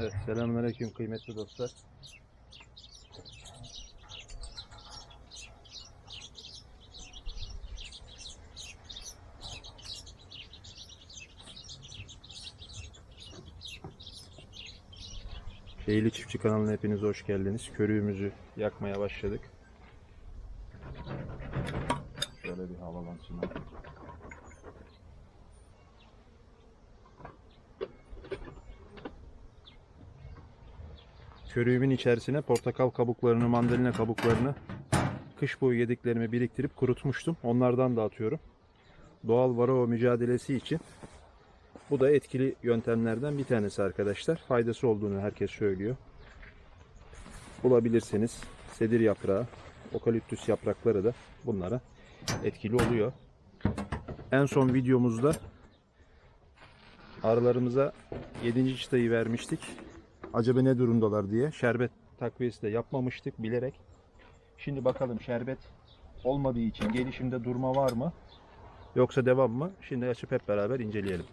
Evet, selamünaleyküm kıymetli dostlar. Şeyli Çiftçi kanalına hepiniz hoş geldiniz. Körüğümüzü yakmaya başladık. Şöyle bir havalansın. Körüğümün içerisine portakal kabuklarını, mandalina kabuklarını kış boyu yediklerimi biriktirip kurutmuştum. Onlardan da atıyorum. Doğal varroa mücadelesi için bu da etkili yöntemlerden bir tanesi arkadaşlar. Faydası olduğunu herkes söylüyor. Bulabilirsiniz. Sedir yaprağı, okaliptüs yaprakları da bunlara etkili oluyor. En son videomuzda arılarımıza 7. çıtayı vermiştik. Acaba ne durumdalar diye. Şerbet takviyesi de yapmamıştık bilerek. Şimdi bakalım şerbet olmadığı için gelişimde durma var mı? Yoksa devam mı? Şimdi açıp hep beraber inceleyelim.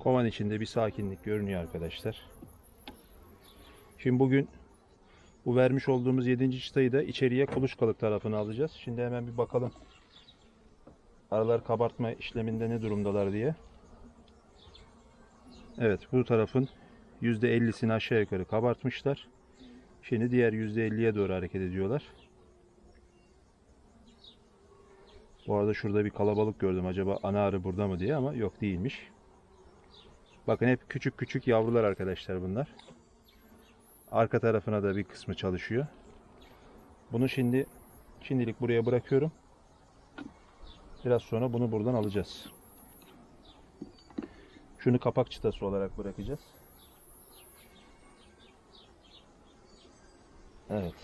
Kovan içinde bir sakinlik görünüyor arkadaşlar. Şimdi bugün bu vermiş olduğumuz 7. çıtayı da içeriye kuluçkalık tarafına alacağız. Şimdi hemen bir bakalım. Aralar kabartma işleminde ne durumdalar diye. Evet bu tarafın %50'sini aşağı yukarı kabartmışlar. Şimdi diğer %50'ye doğru hareket ediyorlar. Bu arada şurada bir kalabalık gördüm. Acaba ana arı burada mı diye ama yok değilmiş. Bakın hep küçük küçük yavrular arkadaşlar bunlar. Arka tarafına da bir kısmı çalışıyor. Bunu şimdi şimdilik buraya bırakıyorum. Biraz sonra bunu buradan alacağız. Şunu kapak çıtası olarak bırakacağız. Evet.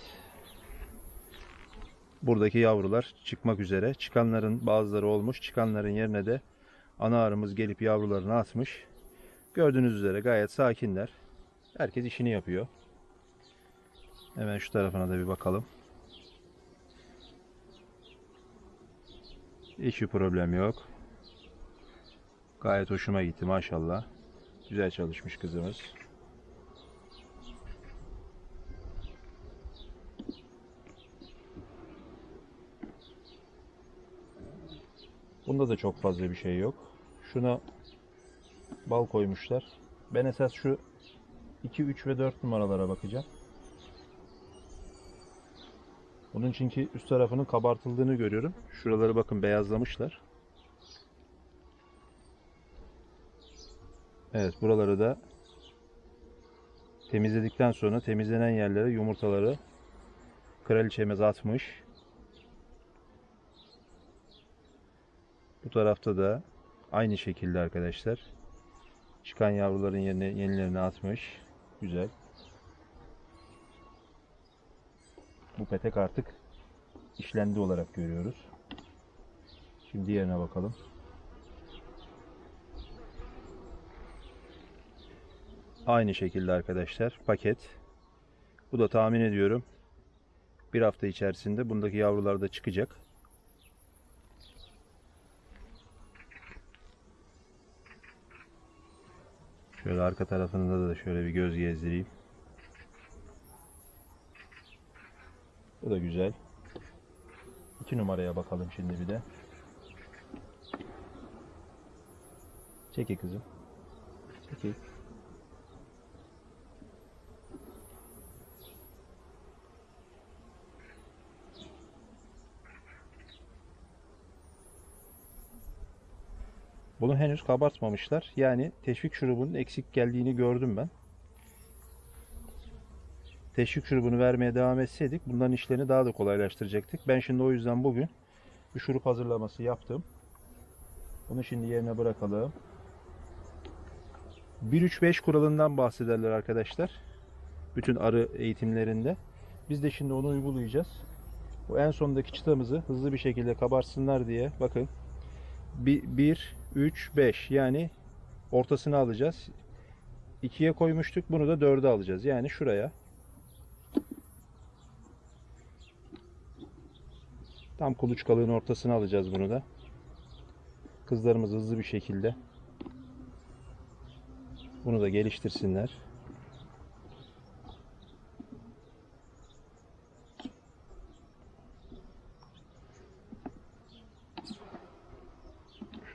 Buradaki yavrular çıkmak üzere. Çıkanların bazıları olmuş. Çıkanların yerine de ana arımız gelip yavrularını atmış. Gördüğünüz üzere gayet sakinler. Herkes işini yapıyor. Hemen şu tarafına da bir bakalım. Hiçbir problem yok. Gayet hoşuma gitti maşallah. Güzel çalışmış kızımız. Bunda da çok fazla bir şey yok. Şuna bal koymuşlar. Ben esas şu 2, 3 ve 4 numaralara bakacağım. Bunun çünkü üst tarafının kabartıldığını görüyorum. Şuraları bakın beyazlamışlar. Evet buraları da temizledikten sonra temizlenen yerlere yumurtaları kraliçemiz atmış. Bu tarafta da aynı şekilde arkadaşlar. Çıkan yavruların yerine yenilerini atmış. Güzel. Bu petek artık işlendi olarak görüyoruz. Şimdi diğerine bakalım. Aynı şekilde arkadaşlar paket. Bu da tahmin ediyorum bir hafta içerisinde bundaki yavrular da çıkacak. Şöyle arka tarafında da şöyle bir göz gezdireyim. Bu da güzel. İki numaraya bakalım şimdi bir de. Çeki kızım. Çeki. Bunu henüz kabartmamışlar. Yani teşvik şurubunun eksik geldiğini gördüm ben. Teşvik şurubunu vermeye devam etseydik bunların işlerini daha da kolaylaştıracaktık. Ben şimdi o yüzden bugün bir şurup hazırlaması yaptım. Bunu şimdi yerine bırakalım. 1-3-5 kuralından bahsederler arkadaşlar. Bütün arı eğitimlerinde. Biz de şimdi onu uygulayacağız. Bu en sondaki çıtamızı hızlı bir şekilde kabarsınlar diye bakın 1, 3, 5 yani ortasını alacağız. 2'ye koymuştuk. Bunu da 4'e alacağız. Yani şuraya. Tam kuluçkalığın ortasına alacağız bunu da. Kızlarımız hızlı bir şekilde bunu da geliştirsinler.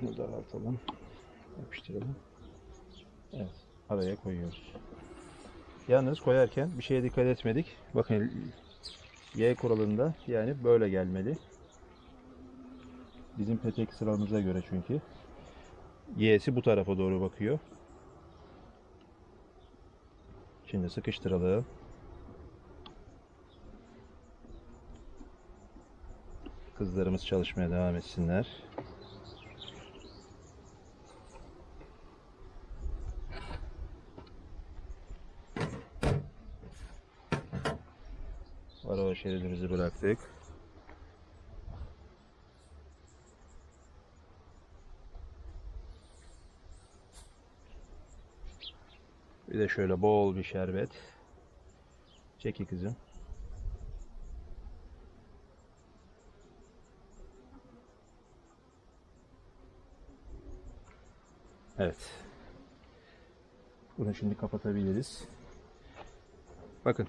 Şunu da atalım. Yapıştıralım. Evet. Araya koyuyoruz. Yalnız koyarken bir şeye dikkat etmedik. Bakın Y kuralında yani böyle gelmeli. Bizim petek sıramıza göre çünkü. Y'si bu tarafa doğru bakıyor. Şimdi sıkıştıralım. Kızlarımız çalışmaya devam etsinler. Şeridimizi bıraktık. Bir de şöyle bol bir şerbet. Çeki kızım. Evet. Bunu şimdi kapatabiliriz. Bakın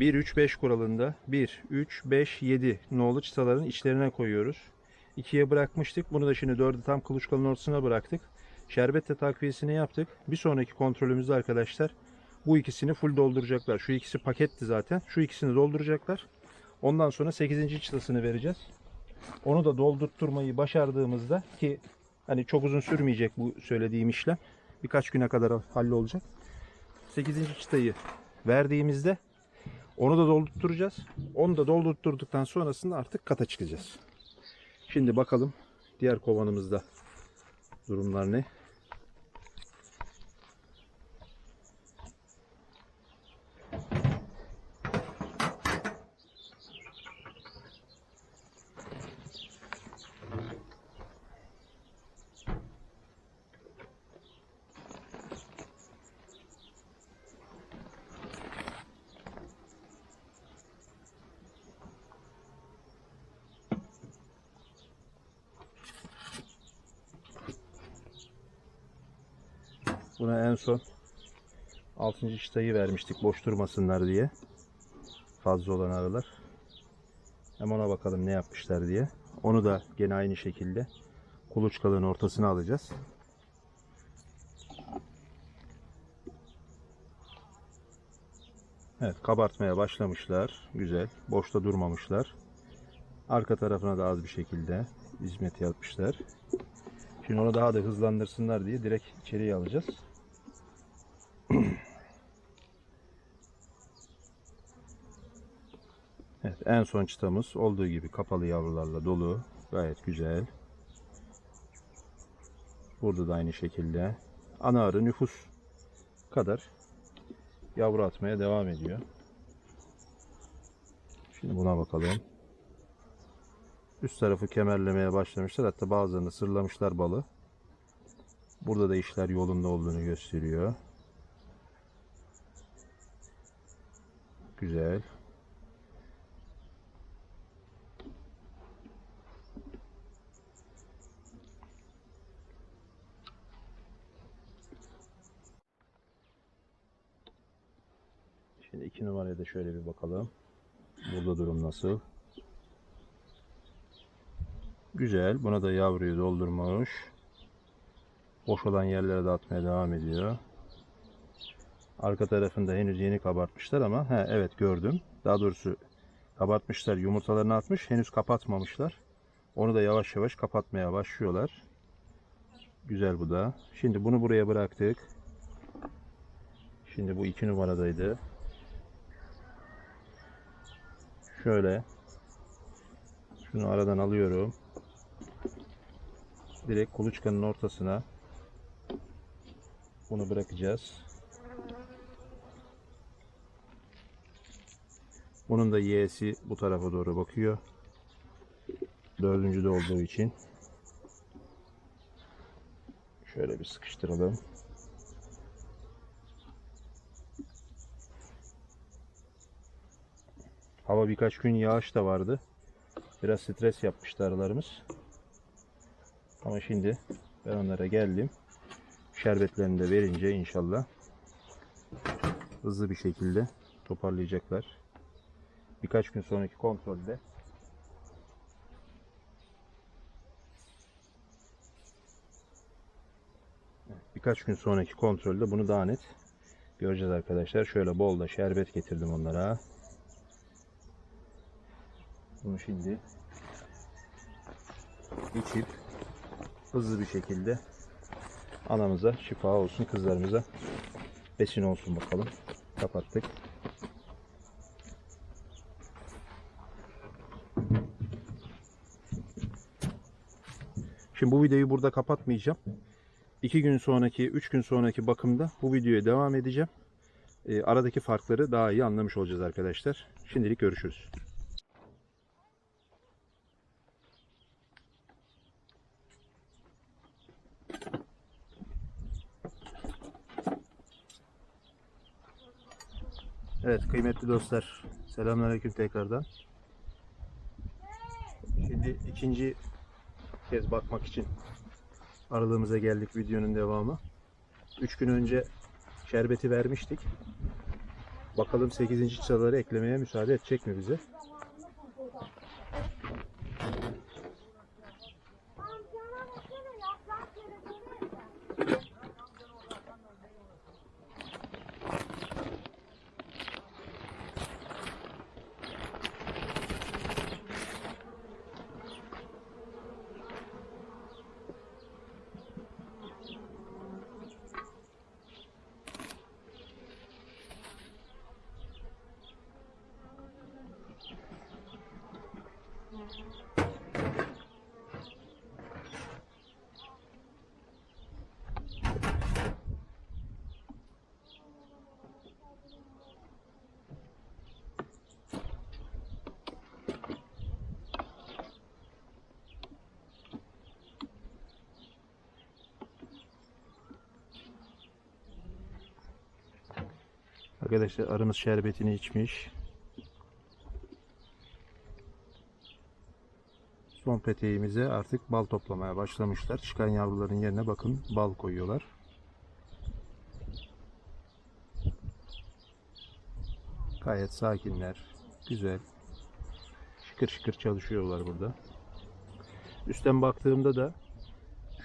1 3 5 kuralında 1 3 5 7 nolu çıtaların içlerine koyuyoruz. 2'ye bırakmıştık. Bunu da şimdi 4'ü tam kuluçkanın ortasına bıraktık. Şerbetle takviyesini yaptık. Bir sonraki kontrolümüzde arkadaşlar bu ikisini full dolduracaklar. Şu ikisi paketti zaten. Şu ikisini dolduracaklar. Ondan sonra 8. çıtasını vereceğiz. Onu da doldurtturmayı başardığımızda ki hani çok uzun sürmeyecek bu söylediğim işlem. Birkaç güne kadar hallolacak. 8. çıtayı verdiğimizde onu da doldurtturacağız. Onu da doldurtturduktan sonrasında artık kata çıkacağız. Şimdi bakalım diğer kovanımızda durumlar ne? Buna en son 6. çıtayı vermiştik boş durmasınlar diye. Fazla olan arılar. Hem ona bakalım ne yapmışlar diye. Onu da gene aynı şekilde kuluçkalığın ortasına alacağız. Evet kabartmaya başlamışlar. Güzel. Boşta durmamışlar. Arka tarafına da az bir şekilde hizmet yapmışlar. Şimdi onu daha da hızlandırsınlar diye direkt içeriye alacağız. Evet en son çıtamız olduğu gibi kapalı yavrularla dolu. Gayet güzel. Burada da aynı şekilde. Ana arı nüfus kadar yavru atmaya devam ediyor. Şimdi buna bakalım. Üst tarafı kemerlemeye başlamışlar. Hatta bazılarını sırlamışlar balı. Burada da işler yolunda olduğunu gösteriyor. Güzel. Şimdi iki numaraya da şöyle bir bakalım. Burada durum nasıl? Güzel. Buna da yavruyu doldurmuş. Boş olan yerlere de atmaya devam ediyor. Arka tarafında henüz yeni kabartmışlar ama he, evet gördüm. Daha doğrusu kabartmışlar. Yumurtalarını atmış. Henüz kapatmamışlar. Onu da yavaş yavaş kapatmaya başlıyorlar. Güzel bu da. Şimdi bunu buraya bıraktık. Şimdi bu iki numaradaydı. Şöyle. Şunu aradan alıyorum. Direkt kuluçkanın ortasına bunu bırakacağız. Bunun da Y'si bu tarafa doğru bakıyor. Dördüncü de olduğu için. Şöyle bir sıkıştıralım. Hava birkaç gün yağış da vardı. Biraz stres yapmıştı arılarımız. Ama şimdi ben onlara geldim. Şerbetlerini de verince inşallah hızlı bir şekilde toparlayacaklar. Birkaç gün sonraki kontrolde birkaç gün sonraki kontrolde bunu daha net göreceğiz arkadaşlar. Şöyle bol da şerbet getirdim onlara. Bunu şimdi içip hızlı bir şekilde anamıza şifa olsun, kızlarımıza besin olsun bakalım. Kapattık. Şimdi bu videoyu burada kapatmayacağım. 2 gün sonraki, 3 gün sonraki bakımda bu videoya devam edeceğim. Ee, aradaki farkları daha iyi anlamış olacağız arkadaşlar. Şimdilik görüşürüz. Evet kıymetli dostlar. Selamünaleyküm tekrardan. Şimdi ikinci kez bakmak için aralığımıza geldik videonun devamı. 3 gün önce şerbeti vermiştik. Bakalım 8. çıtaları eklemeye müsaade edecek mi bize? Arkadaşlar arımız şerbetini içmiş. Son peteğimize artık bal toplamaya başlamışlar. Çıkan yavruların yerine bakın bal koyuyorlar. Gayet sakinler. Güzel. Şıkır şıkır çalışıyorlar burada. Üstten baktığımda da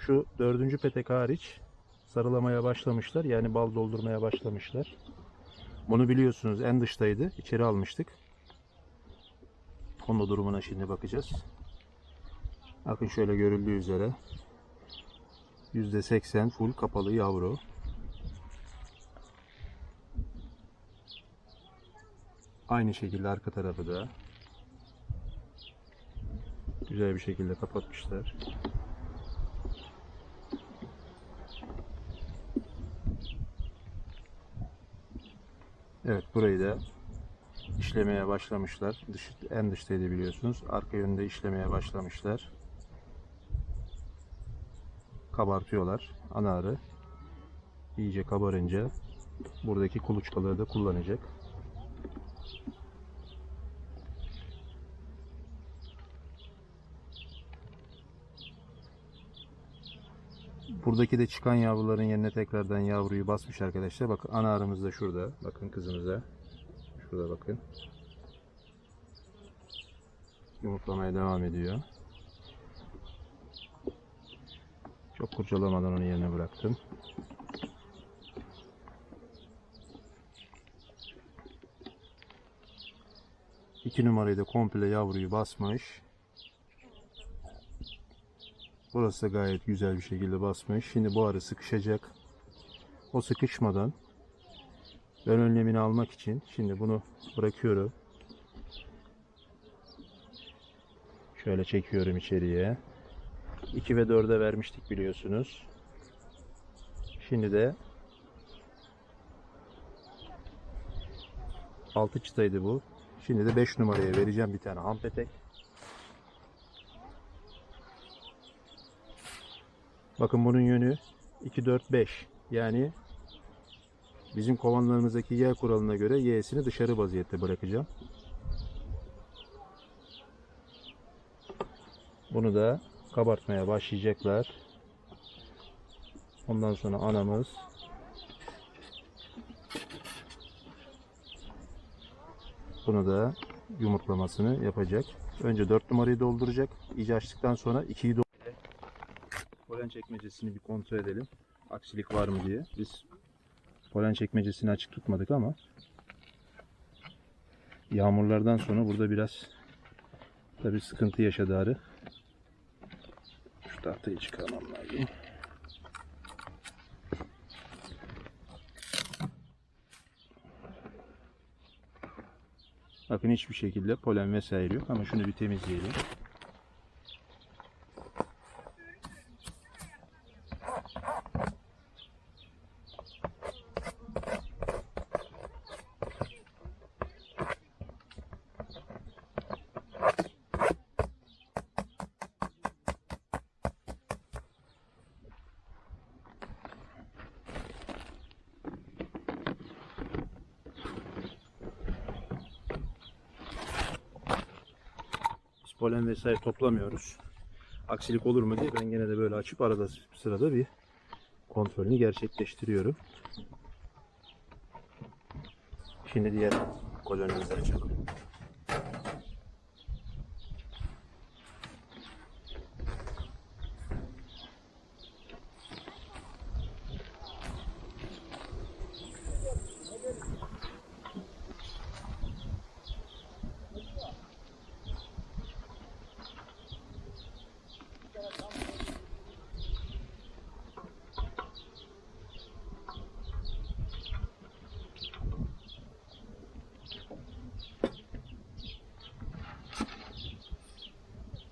şu dördüncü petek hariç sarılamaya başlamışlar. Yani bal doldurmaya başlamışlar. Bunu biliyorsunuz en dıştaydı. İçeri almıştık. Onun da durumuna şimdi bakacağız. Bakın şöyle görüldüğü üzere %80 full kapalı yavru. Aynı şekilde arka tarafı da güzel bir şekilde kapatmışlar. Evet burayı da işlemeye başlamışlar. Dış, en dıştaydı biliyorsunuz. Arka yönde işlemeye başlamışlar. Kabartıyorlar. Ana arı iyice kabarınca buradaki kuluçkaları da kullanacak. Buradaki de çıkan yavruların yerine tekrardan yavruyu basmış arkadaşlar. Bakın ana arımız da şurada. Bakın kızımıza. Şurada bakın. Yumurtlamaya devam ediyor. Çok kurcalamadan onu yerine bıraktım. İki numarayı da komple yavruyu basmış. Burası da gayet güzel bir şekilde basmış. Şimdi bu arı sıkışacak. O sıkışmadan ben önlemini almak için şimdi bunu bırakıyorum. Şöyle çekiyorum içeriye. 2 ve 4'e vermiştik biliyorsunuz. Şimdi de 6 çıtaydı bu. Şimdi de 5 numaraya vereceğim bir tane ham Bakın bunun yönü 2 4 5. Yani bizim kovanlarımızdaki Y kuralına göre Y'sini dışarı vaziyette bırakacağım. Bunu da kabartmaya başlayacaklar. Ondan sonra anamız bunu da yumurtlamasını yapacak. Önce 4 numarayı dolduracak. İyice açtıktan sonra 2'yi dolduracak. Polen çekmecesini bir kontrol edelim. Aksilik var mı diye. Biz polen çekmecesini açık tutmadık ama yağmurlardan sonra burada biraz tabi sıkıntı yaşadı arı. Şu tahtayı çıkarmam lazım. Bakın hiçbir şekilde polen vesaire yok ama şunu bir temizleyelim. Polen vesaire toplamıyoruz. Aksilik olur mu diye ben gene de böyle açıp arada sırada bir kontrolünü gerçekleştiriyorum. Şimdi diğer kolonimizi açalım.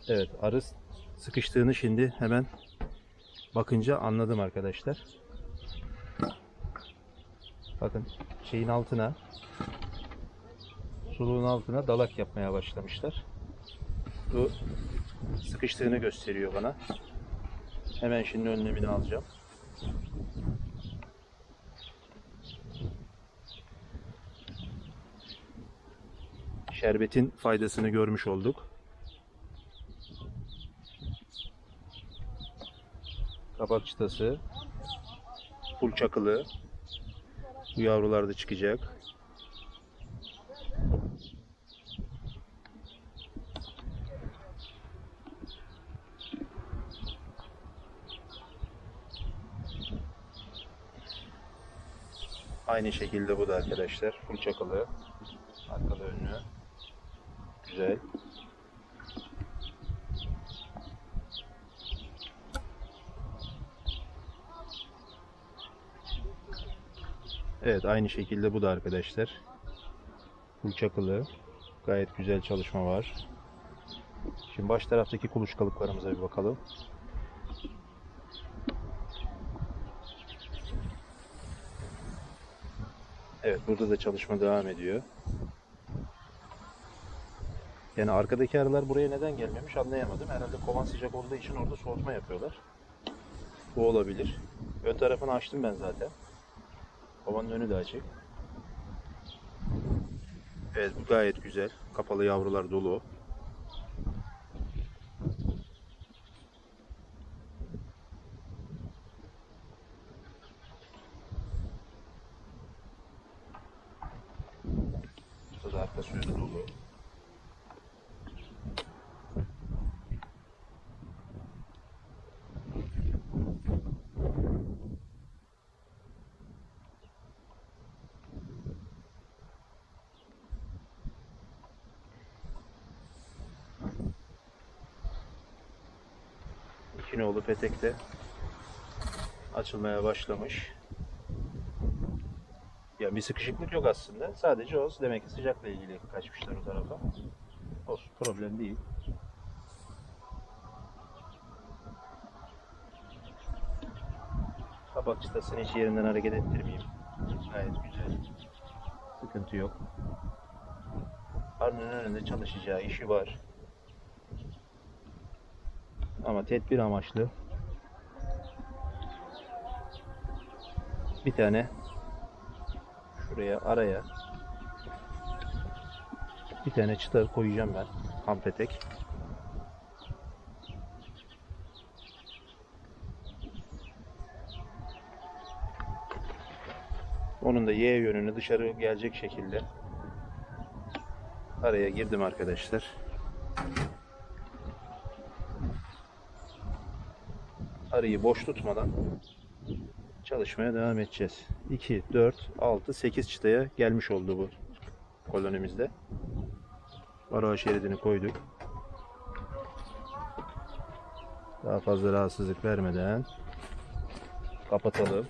Evet arı sıkıştığını şimdi hemen bakınca anladım arkadaşlar. Bakın şeyin altına suluğun altına dalak yapmaya başlamışlar. Bu sıkıştığını gösteriyor bana. Hemen şimdi önlemini alacağım. Şerbetin faydasını görmüş olduk. Kapak çıtası. Full çakılı. Bu yavrular da çıkacak. Aynı şekilde bu da arkadaşlar. Full çakılı. Arkalı önlü. Güzel. Evet aynı şekilde bu da arkadaşlar. Full. Gayet güzel çalışma var. Şimdi baş taraftaki kuluçkalıklarımıza bir bakalım. Evet burada da çalışma devam ediyor. Yani arkadaki arılar buraya neden gelmemiş anlayamadım. Herhalde kovan sıcak olduğu için orada soğutma yapıyorlar. Bu olabilir. Ön tarafını açtım ben zaten. Kovanın önü de açık. Evet bu gayet güzel. Kapalı yavrular dolu. Burada da arkası önü dolu. İki nolu petek de açılmaya başlamış. Ya bir sıkışıklık yok aslında. Sadece o demek ki sıcakla ilgili kaçmışlar o tarafa. Olsun problem değil. Kapak çıtasını hiç yerinden hareket ettirmeyeyim. Gayet güzel. Sıkıntı yok. Karnının önünde çalışacağı işi var. Ama tedbir amaçlı bir tane şuraya araya bir tane çıta koyacağım ben. Kampetek. Onun da Y yönünü dışarı gelecek şekilde araya girdim arkadaşlar. Arayı boş tutmadan çalışmaya devam edeceğiz. 2, 4, 6, 8 çıtaya gelmiş oldu bu kolonimizde. Varo şeridini koyduk. Daha fazla rahatsızlık vermeden kapatalım.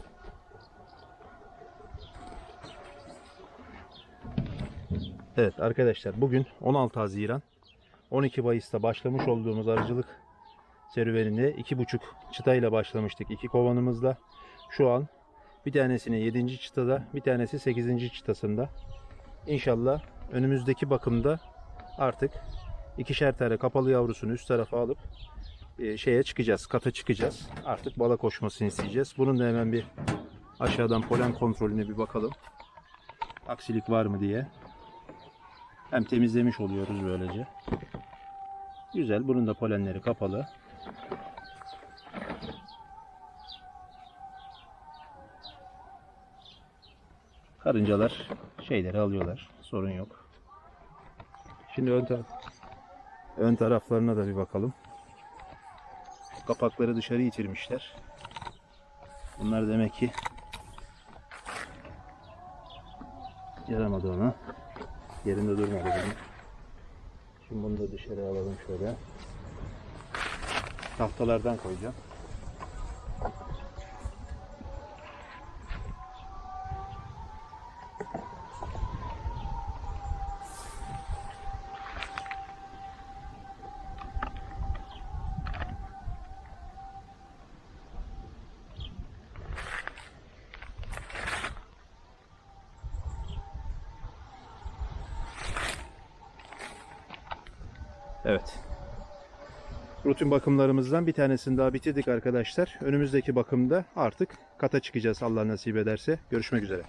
Evet arkadaşlar bugün 16 Haziran 12 Mayıs'ta başlamış olduğumuz arıcılık serüveninde 2,5 çıtayla başlamıştık. iki kovanımızda. Şu an bir tanesini 7. çıtada bir tanesi 8. çıtasında. İnşallah önümüzdeki bakımda artık ikişer tane kapalı yavrusunu üst tarafa alıp e, şeye çıkacağız. Kata çıkacağız. Artık bala koşmasını isteyeceğiz. Bunun da hemen bir aşağıdan polen kontrolüne bir bakalım. Aksilik var mı diye. Hem temizlemiş oluyoruz böylece. Güzel. Bunun da polenleri kapalı. Karıncalar şeyleri alıyorlar. Sorun yok. Şimdi ön, taraf, ön taraflarına da bir bakalım. Kapakları dışarı itirmişler. Bunlar demek ki yaramadı ona. Yerinde durmadı. Şimdi bunu da dışarı alalım şöyle. Tahtalardan koyacağım. Evet. Rutin bakımlarımızdan bir tanesini daha bitirdik arkadaşlar. Önümüzdeki bakımda artık kata çıkacağız Allah nasip ederse. Görüşmek üzere.